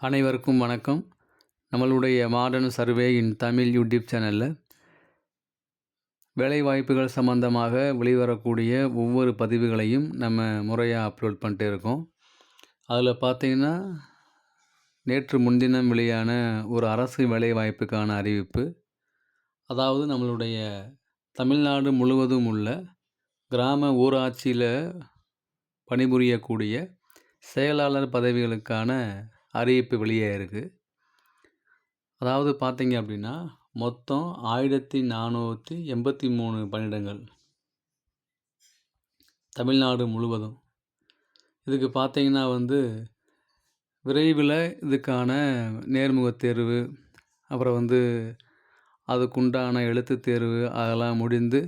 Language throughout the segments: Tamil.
அனைவருக்கும் வணக்கம். நம்மளுடைய modern survey in Tamil YouTube சேனலில் வேலைவாய்ப்புகள் சம்பந்தமாக வெளிவரக்கூடிய ஒவ்வொரு பதிவுகளையும் நம்ம முறையாக அப்லோட் பண்ணிட்டு இருக்கோம். அதில் பார்த்திங்கன்னா நேற்று முன்தினம் வெளியான ஒரு அரசு வேலைவாய்ப்புக்கான அறிவிப்பு. அதாவது நம்மளுடைய தமிழ்நாடு முழுவதும் உள்ள கிராம ஊராட்சியில் பணிபுரியக்கூடிய செயலாளர் பதவிகளுக்கான அறிவிப்பு வெளியே இருக்குது அதாவது பார்த்தீங்க அப்படின்னா மொத்தம் ஆயிரத்தி நானூற்றி எண்பத்தி மூணு பணியிடங்கள் தமிழ்நாடு முழுவதும். இதுக்கு பார்த்தீங்கன்னா வந்து விரைவில் இதுக்கான நேர்முகத் தேர்வு அப்புறம் வந்து அதுக்குண்டான எழுத்துத் தேர்வு அதெல்லாம் முடிந்து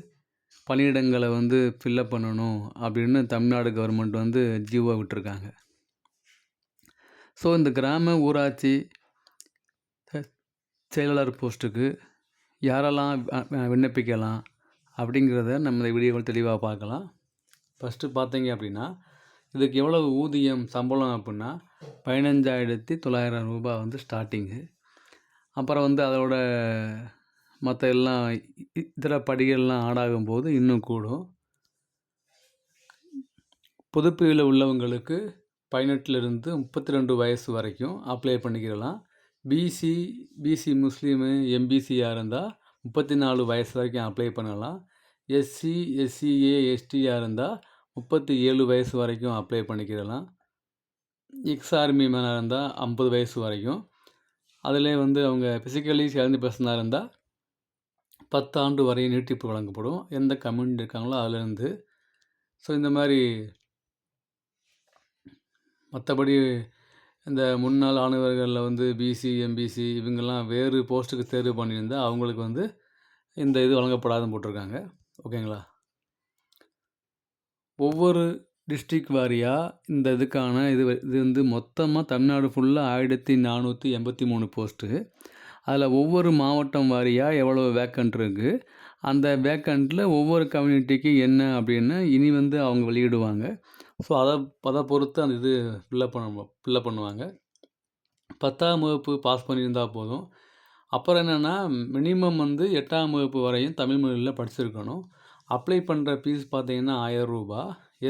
பணியிடங்களை வந்து ஃபில்லப் பண்ணணும் அப்படின்னு தமிழ்நாடு கவர்மெண்ட் வந்து ஜிஓ விட்டுருக்காங்க. ஸோ இந்த கிராம ஊராட்சி செயலாளர் போஸ்ட்டுக்கு யாரெல்லாம் விண்ணப்பிக்கலாம் அப்படிங்கிறத நம்ம இந்த வீடியோவில் தெளிவாக பார்க்கலாம். ஃபஸ்ட்டு பார்த்தீங்க அப்படின்னா இதுக்கு எவ்வளவு ஊதியம் சம்பளம் அப்படின்னா பதினஞ்சாயிரத்தி தொள்ளாயிரம் ரூபாய் வந்து ஸ்டார்டிங்கு அப்புறம் வந்து அதோட மற்ற எல்லாம் இதர படிகள்லாம் ஆடாகும் போது இன்னும் கூடும். பொதுப்பிரிவில் உள்ளவங்களுக்கு பதினெட்டுலேருந்து முப்பத்தி ரெண்டு வயசு வரைக்கும் அப்ளை பண்ணிக்கிறலாம். பிசி பிசி முஸ்லீமு எம்பிசியாக இருந்தால் முப்பத்தி நாலு வயசு வரைக்கும் அப்ளை பண்ணலாம். எஸ்சி எஸ்சிஏ எஸ்டியாக இருந்தால் முப்பத்தி ஏழு வயசு வரைக்கும் அப்ளை பண்ணிக்கிறலாம். எக்ஸ் ஆர்மி மேனாக இருந்தால் ஐம்பது வயசு வரைக்கும். அதில் வந்து அவங்க ஃபிசிக்கலி சேர்ந்து பர்சனாக இருந்தால் பத்தாண்டு வரை நீட்டிப்பு வழங்கப்படும். எந்த கம்யூனிட்டி இருக்காங்களோ அதுலேருந்து. ஸோ இந்த மாதிரி மற்றபடி இந்த முன்னாள் ஆணவர்களில் வந்து பிசி எம்பிசி இவங்கெல்லாம் வேறு போஸ்ட்டுக்கு தேர்வு பண்ணியிருந்தால் அவங்களுக்கு வந்து இந்த இது வழங்கப்படாதுன்னு போட்டிருக்காங்க. ஓகேங்களா? ஒவ்வொரு டிஸ்ட்ரிக் வாரியாக இந்த இதுக்கான இது இது வந்து மொத்தமாக தமிழ்நாடு ஃபுல்லாக ஆயிரத்தி நானூற்றி எண்பத்தி மூணு போஸ்ட்டு. அதில் ஒவ்வொரு மாவட்டம் வாரியாக எவ்வளோ வேக்கண்ட் இருக்குது அந்த வேக்கண்ட்டில் ஒவ்வொரு கம்யூனிட்டிக்கு என்ன அப்படின்னு இனி வந்து அவங்க வெளியிடுவாங்க. ஸோ அதை அதை பொறுத்து அந்த இது ஃபில்லப் பண்ண ஃபில்லப் பண்ணுவாங்க. பத்தாம் வகுப்பு பாஸ் பண்ணியிருந்தால் போதும். அப்புறம் என்னென்னா மினிமம் வந்து எட்டாம் வகுப்பு வரையும் தமிழ் மொழியில் படிச்சிருக்கணும். அப்ளை பண்ணுற ஃபீஸ் பார்த்தீங்கன்னா ஆயிரம் ரூபா.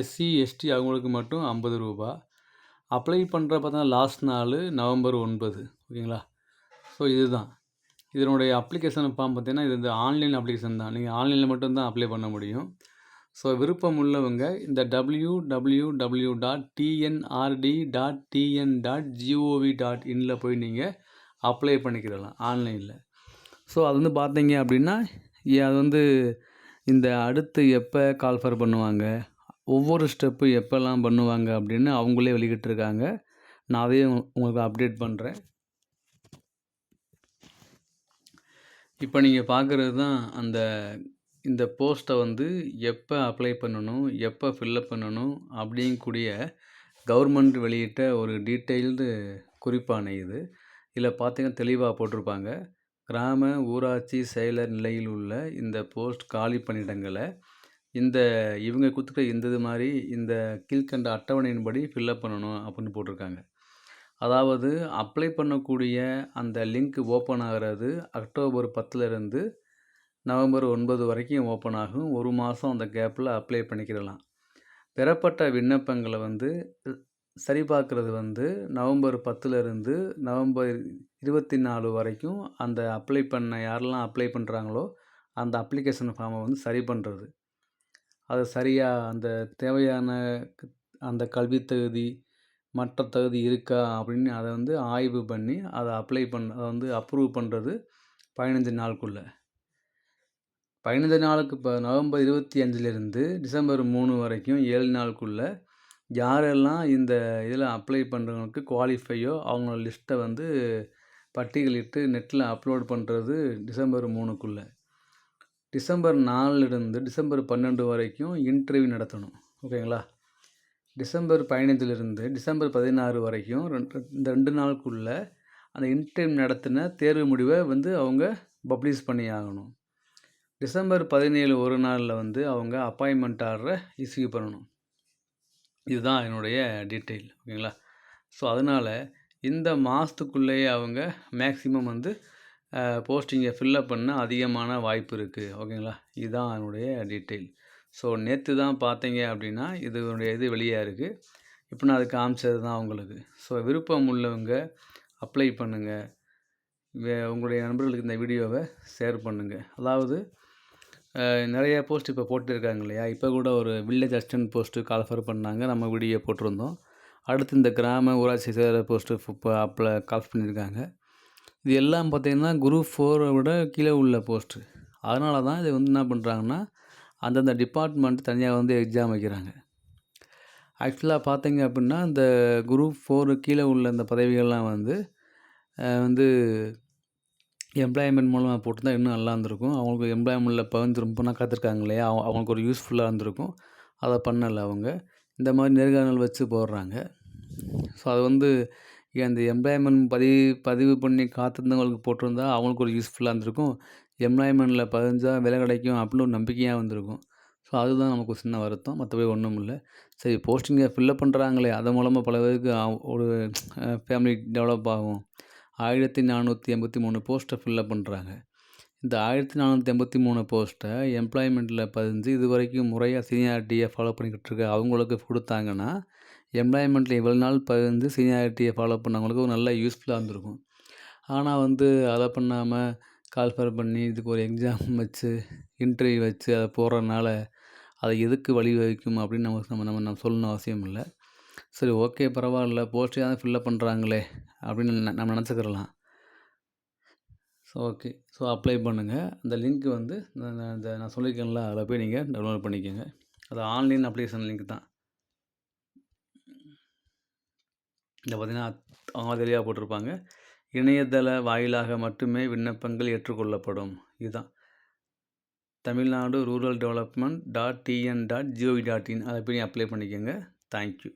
எஸ்சி எஸ்டி அவங்களுக்கு மட்டும் ஐம்பது ரூபா. அப்ளை பண்ணுற பார்த்தீங்கன்னா லாஸ்ட் நாள் நவம்பர் ஒன்பது. ஓகேங்களா? ஸோ இதுதான். இதனுடைய அப்ளிகேஷன் ஃபார்ம் பார்த்தீங்கன்னா இது வந்து ஆன்லைன் அப்ளிகேஷன் தான். நீங்கள் ஆன்லைனில் மட்டும்தான் அப்ளை பண்ண முடியும். ஸோ விருப்பம் உள்ளவங்க இந்த W W W dot TNRD dot TN dot gov dot இனில் போய் நீங்கள் அப்ளை பண்ணிக்கிடலாம் ஆன்லைனில் ஸோ அது வந்து பார்த்தீங்க அப்படின்னா அது வந்து இந்த அடுத்து எப்போ கால்ஃபர் பண்ணுவாங்க ஒவ்வொரு ஸ்டெப்பு எப்போல்லாம் பண்ணுவாங்க அப்படின்னு அவங்களே வெளிக்கிட்டுருக்காங்க நான் அதையும் உங்களுக்கு அப்டேட் பண்ணுறேன் இப்போ நீங்கள் பார்க்குறது தான் அந்த இந்த போஸ்ட்டை வந்து எப்போ அப்ளை பண்ணணும் எப்போ ஃபில்லப் பண்ணணும் அப்படிங்கக்கூடிய கவர்மெண்ட் வெளியிட்ட ஒரு டீட்டெயில்டு குறிப்பான இது. இதில் பார்த்திங்கன்னா தெளிவாக போட்டிருப்பாங்க. கிராம ஊராட்சி செயலர் நிலையில் உள்ள இந்த போஸ்ட் காலி பணியிடங்களை இந்த இவங்க கொடுத்துருக்க இந்த இது மாதிரி இந்த கீழ்கண்ட அட்டவணையின்படி ஃபில்லப் பண்ணணும் அப்படின்னு போட்டிருக்காங்க. அதாவது அப்ளை பண்ணக்கூடிய அந்த லிங்க் ஓப்பன் ஆகிறது அக்டோபர் பத்துலேருந்து நவம்பர் ஒன்பது வரைக்கும் ஓப்பன் ஆகும். ஒரு மாதம் அந்த கேப்பில் அப்ளை பண்ணிக்கிடலாம். பெறப்பட்ட விண்ணப்பங்களை வந்து சரிபார்க்குறது வந்து நவம்பர் பத்துலேருந்து நவம்பர் இருபத்தி நாலு வரைக்கும் அந்த அப்ளை பண்ண யாரெல்லாம் அப்ளை பண்ணுறாங்களோ அந்த அப்ளிகேஷன் ஃபார்மை வந்து சரி பண்ணுறது அது சரியாக அந்த தேவையான அந்த கல்வி தகுதி மற்ற தகுதி இருக்கா அப்படின்னு அதை வந்து ஆய்வு பண்ணி அதை அப்ளை பண்ண அதை வந்து அப்ரூவ் பண்ணுறது பதினஞ்சு நாளுக்குள்ளே. பதினைந்து நாளுக்கு இப்போ நவம்பர் இருபத்தி அஞ்சுலேருந்து டிசம்பர் மூணு வரைக்கும் ஏழு நாளுக்குள்ளே யாரெல்லாம் இந்த இதில் அப்ளை பண்ணுறவங்களுக்கு குவாலிஃபையோ அவங்களோட லிஸ்ட்டை வந்து பட்டியலிட்டு நெட்டில் அப்லோட் பண்ணுறது டிசம்பர் மூணுக்குள்ளே. டிசம்பர் நாலுலேருந்து டிசம்பர் பன்னெண்டு வரைக்கும் இன்டர்வியூ நடத்தணும். ஓகேங்களா? டிசம்பர் பதினைஞ்சிலிருந்து டிசம்பர் பதினாறு வரைக்கும் ரெண்டு இந்த ரெண்டு நாளுக்குள்ளே அந்த இன்டர்வியூ நடத்தின தேர்வு முடிவை வந்து அவங்க பப்ளிஷ் பண்ணி ஆகணும். டிசம்பர் பதினேழு ஒரு நாளில் வந்து அவங்க அப்பாயின்மெண்ட் ஆர்டரை இஸ்யூ பண்ணணும். இதுதான் என்னுடைய டீட்டெயில் ஓகேங்களா? ஸோ அதனால் இந்த மாதத்துக்குள்ளேயே அவங்க மேக்ஸிமம் வந்து போஸ்டிங்கை ஃபில்லப் பண்ண அதிகமான வாய்ப்பு இருக்குது ஓகேங்களா? இதுதான் என்னுடைய டீட்டெயில் ஸோ நேற்று தான் பார்த்தீங்க அப்படின்னா இதனுடைய இது வெளியாக இருக்குது இப்போ நான் அதுக்கு காமிச்சது தான் உங்களுக்கு. ஸோ விருப்பம் உள்ளவங்க அப்ளை பண்ணுங்கள் உங்களுடைய நண்பர்களுக்கு இந்த வீடியோவை ஷேர் பண்ணுங்கள் அதாவது நிறைய போஸ்ட் இப்போ போட்டிருக்காங்க இல்லையா? இப்போ கூட ஒரு வில்லேஜ் அசிஸ்டன்ட் போஸ்ட்டு கால்ஃபர் பண்ணாங்க. நம்ம வீடியோ போட்டிருந்தோம். அடுத்து இந்த கிராம ஊராட்சி சேர போஸ்ட்டு இப்போ அப்ளை கால் பண்ணியிருக்காங்க இது எல்லாம் பார்த்தீங்கன்னா குரூப் ஃபோரை விட கீழே உள்ள போஸ்ட்டு அதனால தான் இது வந்து என்ன பண்ணுறாங்கன்னா அந்தந்த டிபார்ட்மெண்ட் தனியாக வந்து எக்ஸாம் வைக்கிறாங்க. ஆக்சுவலாக பார்த்தீங்க அப்படின்னா இந்த குரூப் ஃபோரு கீழே உள்ள இந்த பதவிகள்லாம் வந்து வந்து எம்ப்ளாய்மெண்ட் மூலமாக போட்டிருந்தா இன்னும் நல்லா இருந்திருக்கும். அவங்களுக்கு எம்ப்ளாய்மெண்ட்டில் பகிர்ந்து ரொம்ப நாள் காத்திருக்காங்க இல்லையா அவ அவங்களுக்கு ஒரு யூஸ்ஃபுல்லாக இருந்திருக்கும். அதை பண்ணலை அவங்க. இந்த மாதிரி நேர்காணல் வச்சு போடுறாங்க. ஸோ அது வந்து அந்த எம்ப்ளாய்மெண்ட் பதிவு பதிவு பண்ணி காத்திருந்தவங்களுக்கு போட்டிருந்தா அவங்களுக்கு ஒரு யூஸ்ஃபுல்லாக இருந்திருக்கும். எம்ப்ளாய்மெண்ட்டில் பதிஞ்சால் விலை கிடைக்கும் அப்படின்னு ஒரு நம்பிக்கையாக வந்திருக்கும். ஸோ அதுதான் நமக்கு ஒரு சின்ன வருத்தம். மற்றபடி ஒன்றும் இல்லை. சரி போஸ்டிங்கை ஃபில்லப் பண்ணுறாங்களே அது மூலமாக பல பேருக்கு ஒரு ஃபேமிலி டெவலப் ஆகும். ஆயிரத்தி நானூற்றி எண்பத்தி மூணு போஸ்ட்டை ஃபில்லப் பண்ணுறாங்க இந்த ஆயிரத்தி நானூற்றி எண்பத்தி மூணு போஸ்ட்டை எம்ப்ளாய்மெண்ட்டில் பதிஞ்சு இது வரைக்கும் முறையாக சீனியாரிட்டியை ஃபாலோ பண்ணிக்கிட்டு இருக்க அவங்களுக்கு கொடுத்தாங்கன்னா எம்ப்ளாய்மெண்ட்டில் இவ்வளோ நாள் பதிஞ்சு சீனியாரிட்டியை ஃபாலோ பண்ணவங்களுக்கு ஒரு நல்ல யூஸ்ஃபுல்லாக இருந்திருக்கும். ஆனால் வந்து அதை பண்ணாமல் கால்ஃபர் பண்ணி இதுக்கு ஒரு எக்ஸாம் வச்சு இன்டர்வியூ வச்சு அதை போடுறதுனால அதை எதுக்கு வழி வகிக்கும் அப்படின்னு நம்ம நம்ம நம்ம நம்ம சொல்லணும் அவசியம் இல்லை. சரி ஓகே பரவாயில்ல. போஸ்ட்டையாவது ஃபில்லப் பண்ணுறாங்களே அப்படின்னு நம்ம நினச்சிக்கிறலாம். So okay. ஸோ அப்ளை பண்ணுங்கள் அந்த லிங்க் வந்து இந்த நான் சொல்லியிருக்கேன்ல அதில் போய் நீங்கள் டவுன்லோட் பண்ணிக்கோங்க. அது ஆன்லைன் அப்ளிகேஷன் லிங்க் தான். இந்த பார்த்தீங்கன்னா அவங்க தெளிவாக போட்டிருப்பாங்க. இணையதள வாயிலாக மட்டுமே விண்ணப்பங்கள் ஏற்றுக்கொள்ளப்படும். இதுதான். Tamil Nadu rural development dot TN dot gov dot in அதை போய் அப்ளை பண்ணிக்கோங்க. தேங்க்யூ